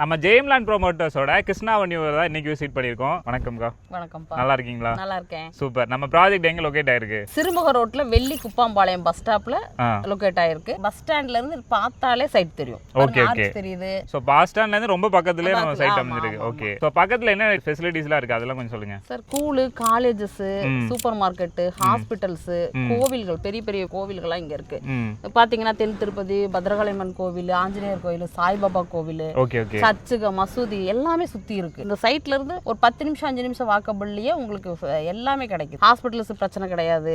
நம்ம ஜெயம்லாண்ட் ப்ரோமோட்டர்ஸோட கிருஷ்ணாவன்யூவில் தான் இன்னைக்கு விசிட் பண்ணியிருக்கோம். வணக்கம்க்கா. வணக்கம்ப்பா. நல்லா இருக்கீங்களா? நல்லா இருக்கேன் சூப்பர். நம்ம ப்ராஜெக்ட் எங்கே லொக்கேட் ஆயிருக்கு? சிறுமுக ரோட்ல வெள்ளி குப்பாம்பாளையம் பஸ் ஸ்டாப்ல லொகேட் ஆயிருக்கு. பஸ் ஸ்டாண்ட்ல இருந்து பார்த்தாலே சைட் தெரியும். Okay. arch தெரியுது. ஸோ பஸ் ஸ்டாண்ட்லேருந்து ரொம்ப பக்கத்துலேயே நம்ம சைட் அமைஞ்சிருக்கு. ஓகே ஸோ பக்கத்தில் என்ன ஃபெசிலிட்டிஸ்லாம் இருக்குது அதெல்லாம் கொஞ்சம் சொல்லுங்கள் sir school colleges super market hospitals கோவில்கள் பெரிய பெரிய கோவில்கள்லாம் இங்க இருக்கு. பாத்தீங்கன்னா தென் திருப்பதி பத்ரகாளியம்மன் கோவில் ஆஞ்சநேயர் கோவில் சாய்பாபா கோவில் ஓகே ஓகே சர்ச்சுக மசூதி எல்லாமே சுத்தி இருக்கு. இந்த சைட்ல இருந்து ஒரு பத்து நிமிஷம் அஞ்சு நிமிஷம் வாக்கபிள்லயே உங்களுக்கு எல்லாமே கிடைக்கும் ஹாஸ்பிட்டல்ஸ் பிரச்சனை கிடையாது.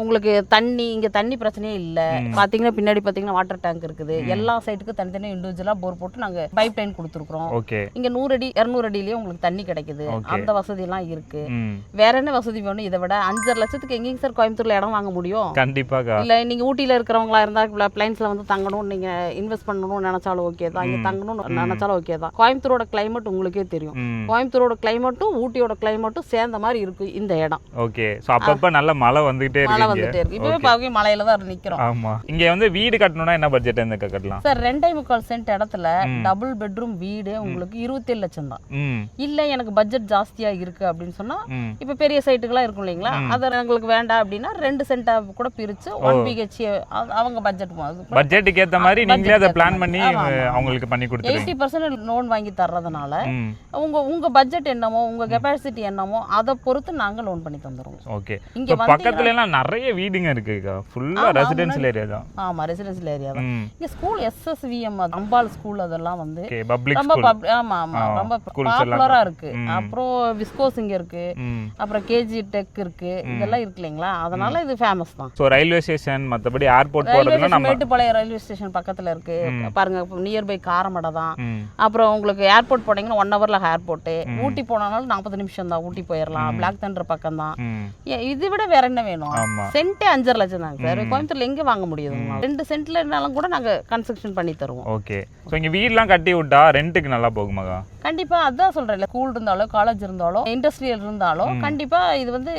உங்களுக்கு தண்ணி இங்க தண்ணி பிரச்சனையே இல்ல. பாத்தீங்கன்னா பின்னாடி பாத்தீங்கன்னா வாட்டர் டேங்க் இருக்குது. எல்லா சைட்டுக்கும் தனித்தனி இண்டிவிஜுவலா போர் போட்டு நாங்க பைப் லைன் கொடுத்துருக்கோம் ஓகே. இங்க நூறு அடி இருநூறு அடியிலயே உங்களுக்கு தண்ணி கிடைக்குது. அந்த வசதி எல்லாம் இருக்கு வேற என்ன வசதி வேணும்? இதை விட அஞ்சரை லட்சத்துக்கு எங்கேங்க சார் கோயம்புத்தூர்ல இடம் வாங்க முடியும்? கண்டிப்பாக்கா இல்ல நீங்க ஊட்டியில இருக்கிறவங்களா இருந்தா பிளைன்ஸ்ல வந்து தங்கணும் நீங்க இன்வெஸ்ட் பண்ணணும்னு நினைச்சாலும் ஓகே தான். இங்க தங்கணும்னு நினைச்சாலும் ஓகே தான். கோயம்புத்தூரோட கிளைமேட் உங்களுக்கே தெரியும். கோயம்புத்தூரோட கிளைமேட்டும் ஊட்டியோட கிளைமேட்டும் சேர்ந்த மாதிரி இருக்கு இந்த இடம். ஓகே ஸோ அப்பப்போ நல்ல மழை வந்துகிட்டே மழை வந்துட்டே இருக்கு. இப்பவே பாக்க மலையில தான் நிக்கிறோம். ஆமா. இங்க வந்து வீடு கட்டணும்னா என்ன பட்ஜெட் எந்த கட்டலாம்? சார் ரெண்டே முக்கால் சென்ட் இடத்துல டபுள் பெட்ரூம் வீடு உங்களுக்கு இருபத்தேழு லட்சம் தான். இல்ல எனக்கு பட்ஜெட் ஜாஸ்தியா இருக்கு அப்படின்னு சொன்னா இப்ப பெரிய சைட்டுகள்லாம் இருக்கும் இல்லைங்களா? அது எங்களுக்கு வேண்டாம் அப்படின்னா ரெண்டு சென்டா கூட பிரிச்சு ஒன் பிஹெச் அவங்க பட்ஜெட் பட்ஜெட்டுக்கு ஏத்த மாதிரி நீங்களே அதை பிளான். பண்ணி. அவங்களுக்கு பண்ணி கொடுத்துருவீங்க எயிட்டி பர்சன்ட் லோன் வாங்கி தர்றதுனால உங்க உங்க பட்ஜெட் என்னமோ உங்க கெப்பாசிட்டி என்னமோ அதை பொறுத்து நாங்க லோன் பண்ணி தந்துருவோம். ஓகே. இங்க பக்கத்துல எல்லாம் நிறைய வீடுங்க இருக்குக்கா ஃபுல்லா ரெசிடென்ஷியல் ஏரியா தான். ஆமா ரெசிடென்சியல் ஏரியா தான். இங்க ஸ்கூல் எஸ்எஸ்விஎம் அம்பாள் ஸ்கூல் அதெல்லாம் வந்து ரொம்ப ஆமா ஆமா ரொம்ப பாப்புலரா இருக்கு. அப்புறம் விஸ்கோஸ் இங்க இருக்கு. அப்புறம் கேஜி டெக் இருக்கு. இதெல்லாம் இருக்கு இல்லைங்களா? அதனால இது ஃபேமஸ் தான். ஸோ ரயில்வே ஸ்டேஷன் மற்றபடி ஏர்போர்ட் ஸ்டேஷன் நம்ம மேட்டுப்பாளையம் ரயில்வே ஸ்டேஷன் பக்கத்துல இருக்கு. பாருங்க நியர்பை காரமடை தான். அப்புறம் உங்களுக்கு ஏர்போர்ட் போனீங்கன்னா ஒன் ஹவர்ல ஏர்போர்ட் ஊட்டி போனாலும் நாற்பது நிமிஷம் தான் ஊட்டி போயிடலாம் பிளாக் தண்டர் பக்கம் தான் இதை விட வேற என்ன வேணும்? சென்ட்டே அஞ்சரை லட்சம் தாங்க சார். கோயம்புத்தூர்ல எங்க வாங்க முடியுது? ரெண்டு சென்ட்ல இருந்தாலும் கூட நாங்க கன்ஸ்ட்ரக்ஷன் பண்ணி தருவோம். ஓகே. ஸோ இங்கே வீடெலாம் கட்டி விட்டா ரெண்ட்டுக்கு நல்லா போகுமாக்கா கண்டிப்பா அதான் சொல்றேன் ஸ்கூல் இருந்தாலோ காலேஜ் இருந்தாலோ இண்டஸ்ட்ரியல் இருந்தாலோ கண்டிப்பா இது வந்து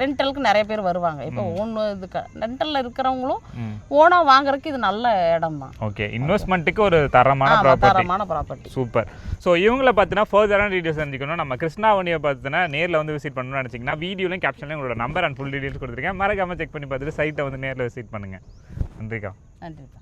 ரெண்டலுக்கு நிறைய பேர் வருவாங்க. இப்போ ஓன் இது ரெண்டல்ல இருக்கிறவங்களும் ம். ஓனா வாங்குறதுக்கு இது நல்ல இடம் தான் ஓகே. இன்வெஸ்ட்மெண்ட்டுக்கு ஒரு தரமான தரமான ப்ராப்பர்ட்டி சூப்பர். ஸோ இவங்கள பார்த்தீங்கன்னா ஃபர்தரான டீடெயில்ஸ் தெரிஞ்சுக்கணும். நம்ம கிருஷ்ணாவணியை பார்த்தீங்கன்னா நேரில் வந்து விசிட் பண்ணணும்னு நினச்சிங்கன்னா வீடியோலையும் கேப்ஷன்லையும் உங்களோட நம்பர் அண்ட் ஃபுல் டீடைல்ஸ் கொடுத்துருக்கேன். மறக்காம செக் பண்ணி பார்த்துட்டு சைட்டை வந்து நேரில் விசிட் பண்ணுங்கள் நன்றிக்கா. நன்றிக்கா.